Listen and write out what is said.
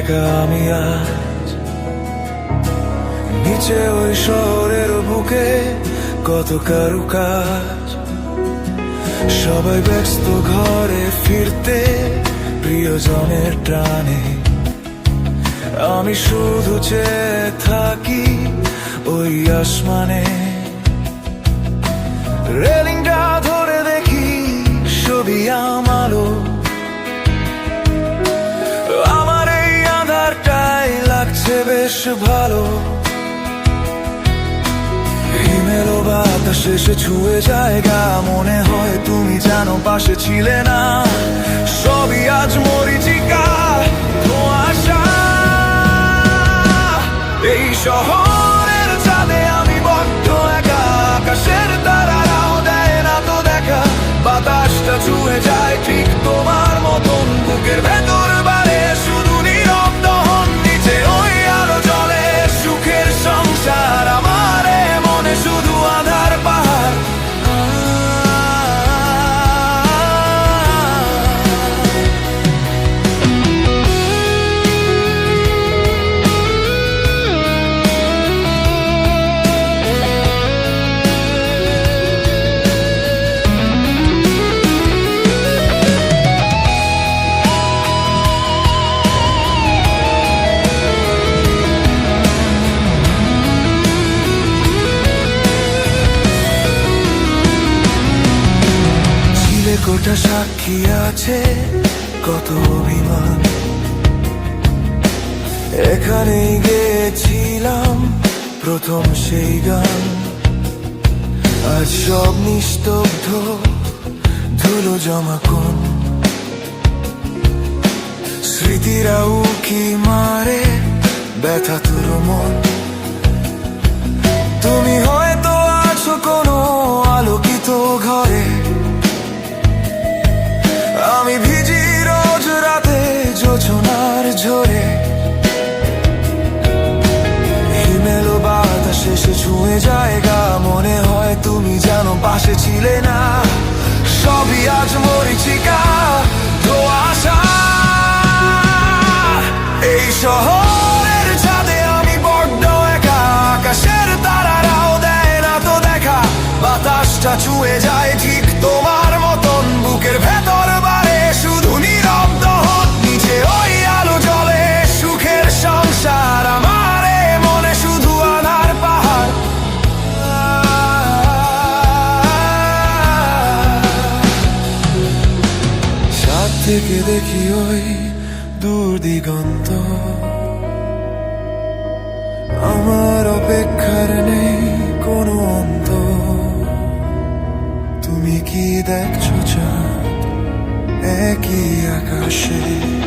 একা আমি আজ। নিচে ওই শহরের বুকে কত কারুকাজ। সবাই ব্যস্ত ঘরে ফিরতে প্রিয়জনের টানে। আমি শুধু চেয়ে থাকি ওই আসমানে। রেলিংটা ধরে দেখি ছবি আমার বেশ ভালো। হিমেলো বাতাস এসে ছুঁয়ে জায়গা, মনে হয় তুমি জানো পাশে ছিলে না। সবই আজ মরিচিকা, ধোঁয়াশা। এই শহরের ছিলে সাক্ষী আছে, কত অভিমান। এখানেই গেছিলাম প্রথম সেই গান। আজ সব নিস্তব্ধ, ধুলো জমা কোন। স্মৃতিরা উকি মারে, ব্যথা তোর মন। জানো পাশে ছিলে না সবই আজ মরিচিকা। ধোয়াশা থেকে দেখি ওই দূর দিগন্ত আমার অপেক্ষার নেই কোনো অন্ত। তুমি কি দেখছ চাঁদ একই আকাশে?